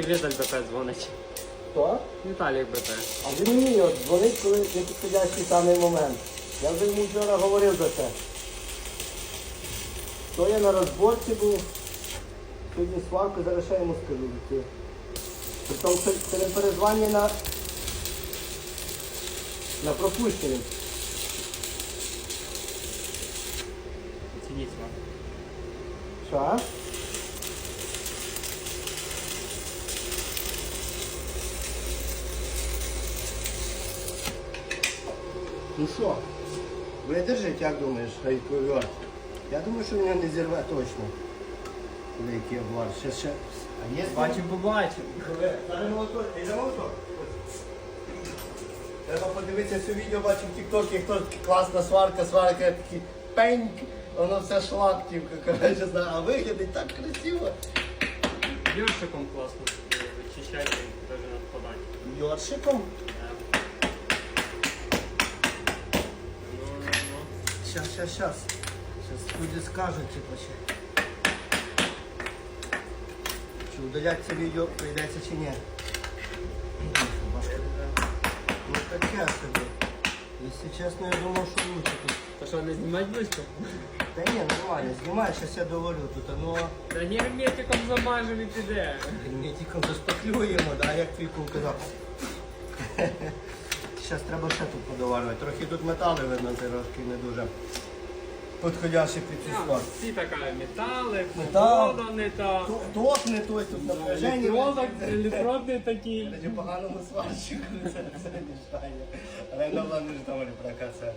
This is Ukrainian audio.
Віталь БП дзвонить. Хто? Віталій БП. А він мені от дзвонить, коли не підходящий самий момент. Я вже йому вчора говорив за це. То я на розборці був. Сьогодні сварку, зараз ще йому скажу. Це. Притом це не на, на пропущений. Оцініть вам. Що? Ну що, видержить, як думаєш, гайковер? Я думаю, що його не зірве точно. Великий обвар. Ще, ще. А є Бачимо, побачимо. Зараз молоток, ти за молоток? Треба подивитися все відео, бачив в тіктокі, хто класна сварка, сварка, такий пеньк, воно все шлактівка, коротше, знаю, а виглядить так красиво. Юршиком класно вичищайте, теж надпадати. Йоршиком? Щас, щас, щас. Щас люди скажуть, типу, чи... Чи удалять це відео прийдеться чи ні. Важко. Ну таке собі. Якщо чесно, я думав, що лучше тут. То що, не знімати близько? Та ні, нормально, знімай, щас я доволю тут, а ну... Та герметиком замажемо і піде. Герметиком зашпаклюємо, да, як твій кум казав. Зараз треба ще тут подоварювати. Трохи тут метали видно, трошки не дуже підходящі під цю Там спорт. всі така метали, Метал. вода не та. Ток не той, тут напряження. Електродок, електрод не такі. Тоді поганому сварщику це, це мішає. Але ну ладно, ж там прокацали.